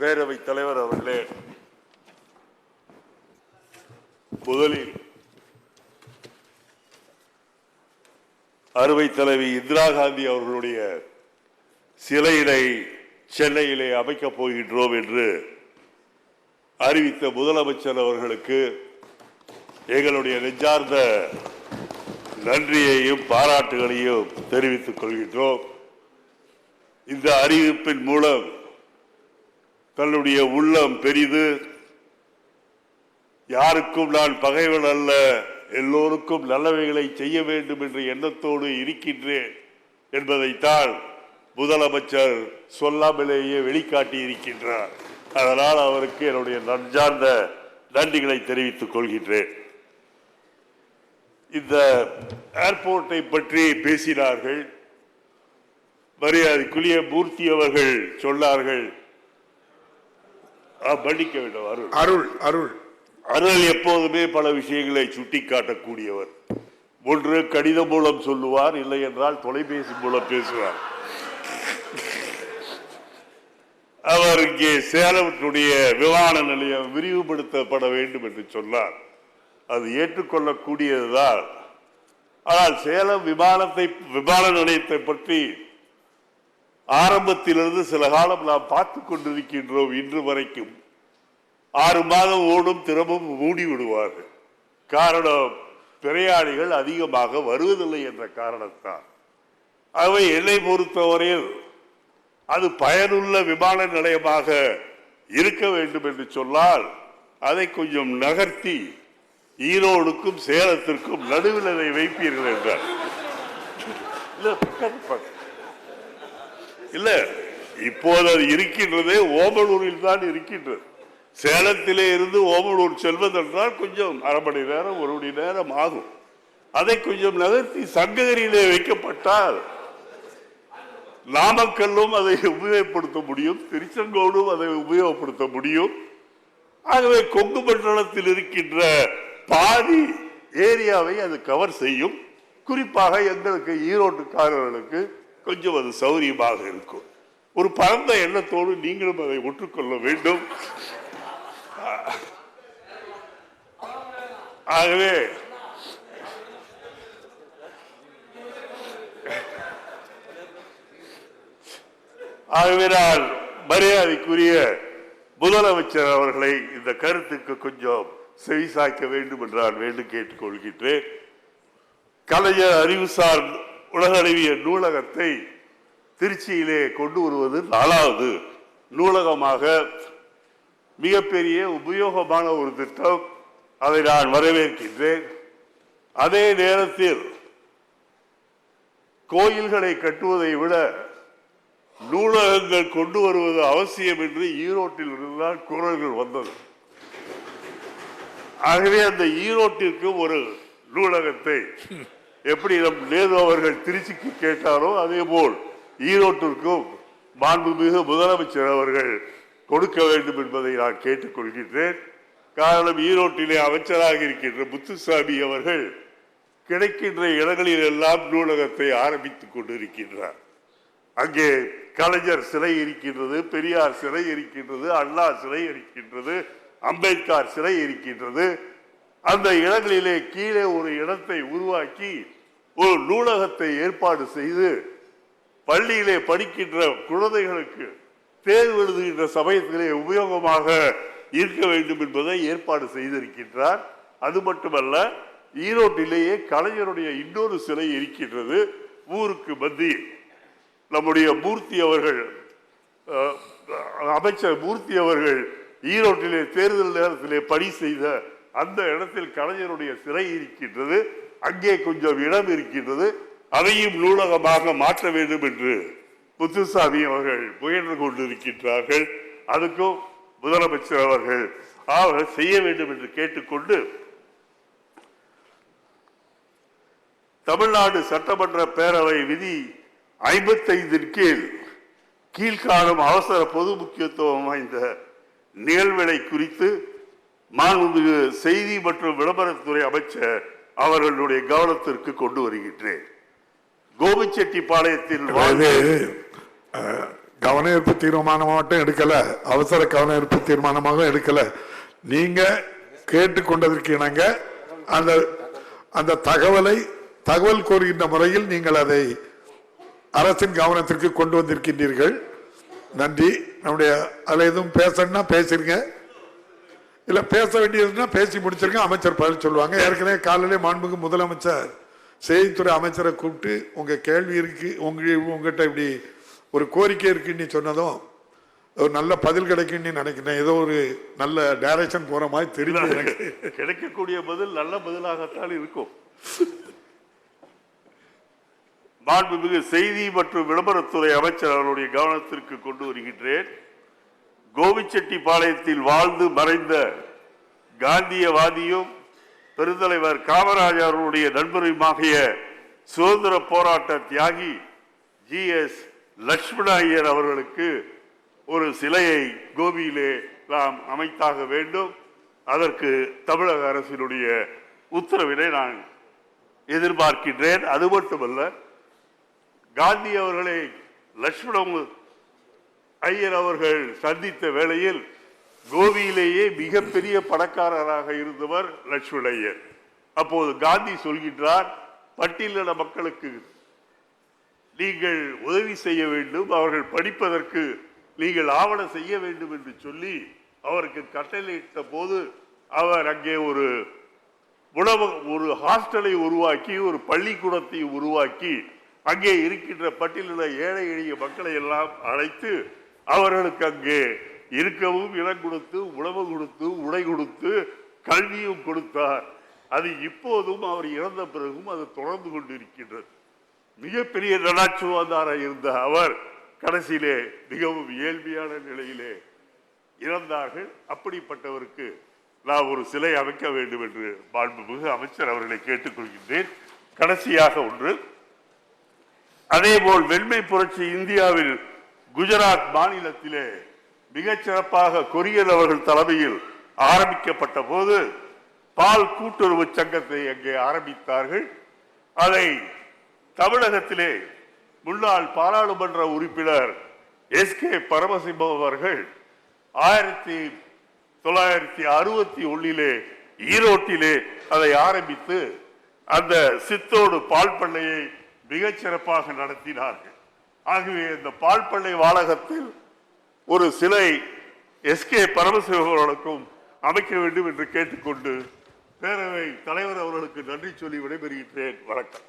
பேரவை தலைவர் அவர்களே முதலில் அறுவை தலைவி இந்திரா காந்தி அவர்களுடைய சிலையினை சென்னையிலே அமைக்கப் போகின்றோம் என்று அறிவித்த முதலமைச்சர் அவர்களுக்கு எங்களுடைய நெஞ்சார்ந்த நன்றியையும் பாராட்டுகளையும் தெரிவித்துக் கொள்கின்றோம். இந்த அறிவிப்பின் மூலம் தன்னுடைய உள்ளம் பெரிது. யாருக்கும் நான் பகைவன் அல்ல. எல்லோருக்கும் நல்லவைகளை செய்ய வேண்டும் என்ற எண்ணத்தோடு இருக்கின்றேன் என்பதைத்தான் முதலமைச்சர் சொல்லாமலேயே வெளிக்காட்டி இருக்கின்றார் அதனால் அவருக்கு என்னுடைய நன்றார்ந்த நன்றிகளை தெரிவித்துக் கொள்கின்றேன். இந்த ஏர்போர்ட்டை பற்றி பேசினார்கள். மரியாதைக்குரிய மூர்த்தி அவர்கள் சொன்னார்கள். மன்னிக்க வேண்டும் அருள் அருள். அருள் அருள் எப்போதுமே பல விஷயங்களை சுட்டிக்காட்டக்கூடியவர். ஒன்று கடிதம் மூலம் சொல்லுவார் இல்லை என்றால் தொலைபேசி மூலம் பேசுவார். அவர் இங்கே சேலத்தினுடைய விமான நிலையம் விரிவுபடுத்தப்பட வேண்டும் என்று சொன்னார். அது ஏற்றுக்கொள்ளக்கூடியதுதான். ஆனால் சேலம் விமானத்தை விமான நிலையத்தை பற்றி ஆரம்பத்திலிருந்து சில காலம் நாம் பார்த்து கொண்டிருக்கின்றோம் இன்று வரைக்கும். ஆறு மாதம் ஓடும் திரும்பவும் மூடி விடுவார்கள். காரணம் பிரயாணிகள் அதிகமாக வருவதில்லை என்ற காரணத்தால். ஆகவே என்னை பொறுத்தவரையில் அது பயனுள்ள விமான நிலையமாக இருக்க வேண்டும் என்று சொன்னால் அதை கொஞ்சம் நகர்த்தி ஈரோடுக்கும் சேலத்திற்கும் நடுவில் அதை வைப்பீர்கள் என்றார். இல்ல இப்போது அது இருக்கின்றதே ஓமலூரில் தான் இருக்கின்றது. சேலத்திலே இருந்து ஓமலூர் செல்வதென்றால் கொஞ்சம் அரை மணி நேரம் ஒரு மணி நேரம் ஆகும். அதை கொஞ்சம் நகர்த்தி சங்ககிரியிலே வைக்கப்பட்டால் நாமக்கல்லும் அதை உபயோகப்படுத்த முடியும் திருச்செங்கோடும் அதை உபயோகப்படுத்த முடியும். ஆகவே கொங்கு மண்டலத்தில் இருக்கின்ற பாதி ஏரியாவை அது கவர் செய்யும். குறிப்பாக எங்களுக்கு ஈரோட்டுக்காரர்களுக்கு கொஞ்சம் அது சௌரியமாக இருக்கும். ஒரு பரந்த எண்ணத்தோடு நீங்களும் அதை ஒற்றுக்கொள்ள வேண்டும். ஆகவே ஆகவே நான் மரியாதைக்குரிய முதலமைச்சர் அவர்களை இந்த கருத்துக்கு கொஞ்சம் செவிசாய்க்க வேண்டும் என்று நான் வேண்டும் கேட்டுக்கொள்கின்றேன் கலைஞர் அறிவுசார் உலகளவிய நூலகத்தை திருச்சியிலே கொண்டு வருவது நாலாவது. நூலகமாக மிகப்பெரிய உபயோகமான ஒரு திட்டம். அதை நான் வரவேற்கின்றேன். அதே நேரத்தில் கோயில்களை கட்டுவதை விட நூலகங்கள் கொண்டு வருவது அவசியம் என்று ஈரோட்டில் இருந்துதான் குரல்கள் வந்தது. ஆகவே அந்த ஈரோட்டிற்கு ஒரு நூலகத்தை எப்படி நம் நேரு அவர்கள் திருச்சிக்கு கேட்டாரோ அதே போல் ஈரோட்டிற்கும் மாண்புமிகு முதலமைச்சர் அவர்கள் கொடுக்க வேண்டும் என்பதை நான் கேட்டுக்கொள்கின்றேன். காரணம் ஈரோட்டிலே அமைச்சராக இருக்கின்ற முத்துசாமி அவர்கள் கிடைக்கின்ற இடங்களில் எல்லாம் நூலகத்தை ஆரம்பித்துக் கொண்டிருக்கின்றார். அங்கே கலைஞர் சிலை இருக்கின்றது பெரியார் சிலை இருக்கின்றது அண்ணா சிலை இருக்கின்றது அம்பேத்கர் சிலை இருக்கின்றது. அந்த இடங்களிலே கீழே ஒரு இடத்தை உருவாக்கி ஒரு நூலகத்தை ஏற்பாடு செய்து பள்ளியிலே படிக்கின்ற குழந்தைகளுக்கு தேர்வு எழுதுகின்ற சமயத்திலே உபயோகமாக இருக்க வேண்டும் என்பதை ஏற்பாடு செய்திருக்கின்றார். அது மட்டுமல்ல ஈரோட்டிலேயே கலைஞருடைய இன்னொரு சிலை இருக்கின்றது ஊருக்கு மத்தியில். நம்முடைய மூர்த்தி அவர்கள் அமைச்சர் மூர்த்தி அவர்கள் ஈரோட்டிலே தேர்தல் நேரத்திலே பணி செய்த அந்த இடத்தில் கலைஞருடைய சிறை இருக்கின்றது அங்கே கொஞ்சம் இடம் இருக்கின்றது அதையும் நூலகமாக மாற்ற வேண்டும் என்று முத்துசாமி அவர்கள் முயன்று கொண்டிருக்கின்றார்கள். அதுக்கும் முதலமைச்சர் அவர்கள் அவர்கள் செய்ய வேண்டும் என்று கேட்டுக்கொண்டு தமிழ்நாடு சட்டமன்ற பேரவை விதி ஐம்பத்தைந்தின் கீழ் கீழ்காணும் அவசர பொது முக்கியத்துவம் வாய்ந்த நிகழ்வுகளை குறித்து மாண்புமிகு செய்தி மற்றும் விளம்பரத்துறை அமைச்சர் அவர்களுடைய கவனத்திற்கு கொண்டு வருகின்றேன். கோபிச்செட்டிப்பாளையத்தில் கவன ஈர்ப்பு தீர்மானமாக மட்டும் எடுக்கல. அவசர கவன ஈர்ப்பு தீர்மானமாக எடுக்கல. நீங்க கேட்டுக்கொண்டதற்கு இணங்க அந்த அந்த தகவலை தகவல் கோருகின்ற முறையில் நீங்கள் அதை அரசின் கவனத்திற்கு கொண்டு வந்திருக்கின்றீர்கள். நன்றி. நம்முடைய அதில் எதுவும் பேசணும்னா பேசிருங்க. இல்ல பேச வேண்டியதுன்னா பேசி முடிச்சிருங்க அமைச்சர் பதில் சொல்லுவாங்க. ஏற்கனவே காலையிலே மாண்புக்கு முதலமைச்சர் செய்தித்துறை அமைச்சரை கூப்பிட்டு உங்க கேள்வி இருக்கு உங்க உங்ககிட்ட இப்படி ஒரு கோரிக்கை இருக்குன்னு சொன்னதும் ஒரு நல்ல பதில் கிடைக்கும்னு நினைக்கிறேன். ஏதோ ஒரு நல்ல டைரக்ஷன் போற மாதிரி தெரியுது எனக்கு. கிடைக்கக்கூடிய பதில் நல்ல பதிலாகத்தான் இருக்கும். மாண்புமிகு செய்தி மற்றும் விளம்பரத்துறை அமைச்சர் அவருடைய கவனத்திற்கு கொண்டு வருகின்றேன். கோபிச்செட்டிப்பாளையத்தில் வாழ்ந்து மறைந்த காந்தியவாதியும் பெருந்தலைவர் காமராஜருடைய நண்பருமாகிய சுதந்திர போராட்ட தியாகி ஜி எஸ் லட்சுமண ஐயர் அவர்களுக்கு ஒரு சிலையை கோபியிலே நாம் அமைத்தாக வேண்டும். அதற்கு தமிழக அரசினுடைய உத்தரவினை நான் எதிர்பார்க்கின்றேன். அது மட்டுமல்ல காந்தி அவர்களை லட்சுமண ஐயர் அவர்கள் சந்தித்த வேளையில் கோபியிலேயே மிகப்பெரிய பணக்காரராக இருந்தவர் லட்சுமண ஐயர் அப்போது காந்தி சொல்கின்றார் பட்டியலின மக்களுக்கு நீங்கள் உதவி செய்ய வேண்டும் அவர்கள் படிப்பதற்கு நீங்கள் ஆவணம் செய்ய வேண்டும் என்று சொல்லி அவருக்கு கட்டளையிட்ட போது அவர் அங்கே ஒரு உணவு ஒரு ஹாஸ்டலை உருவாக்கி ஒரு பள்ளிக்கூடத்தை உருவாக்கி அங்கே இருக்கின்ற பட்டியலின ஏழை எளிய மக்களை எல்லாம் அழைத்து அவர்களுக்கு அங்கே இருக்கவும் இடம் கொடுத்து உணவு கொடுத்து உடை கொடுத்து கல்வியும் கொடுத்தார். அது இப்போதும் அவர் இறந்த பிறகும் அது தொடர்ந்து கொண்டிருக்கின்றது. மிகப்பெரிய நடாச்சுவாதாராக இருந்த அவர் கடைசியிலே மிகவும் இயல்பியான நிலையிலே இறந்தார்கள். அப்படிப்பட்டவருக்கு நான் ஒரு சிலை அமைக்க வேண்டும் என்று மாண்புமிகு அமைச்சர் அவர்களை கேட்டுக்கொள்கின்றேன். கடைசியாக ஒன்று. அதேபோல் வெண்மை புரட்சி இந்தியாவில் குஜராத் மாநிலத்திலே மிகச் சிறப்பாக கொரியர் அவர்கள் தலைமையில் ஆரம்பிக்கப்பட்ட போது பால் கூட்டுறவு சங்கத்தை அங்கே ஆரம்பித்தார்கள். அதை தமிழகத்திலே முன்னாள் பாராளுமன்ற உறுப்பினர் எஸ் கே பரமசிவம் அவர்கள் ஆயிரத்தி தொள்ளாயிரத்தி அறுபத்தி ஒன்னிலே ஈரோட்டிலே அதை ஆரம்பித்து அந்த சித்தோடு பால் பண்ணையை மிகச்சிறப்பாக நடத்தினார்கள். ஆகவே இந்த பால் பண்ணை ஒரு சிலை எஸ் கே பரமசிவர்களுக்கும் அமைக்க வேண்டும் என்று கேட்டுக்கொண்டு பேரவை தலைவர் அவர்களுக்கு நன்றி சொல்லி விடைபெறுகின்றேன். வணக்கம்.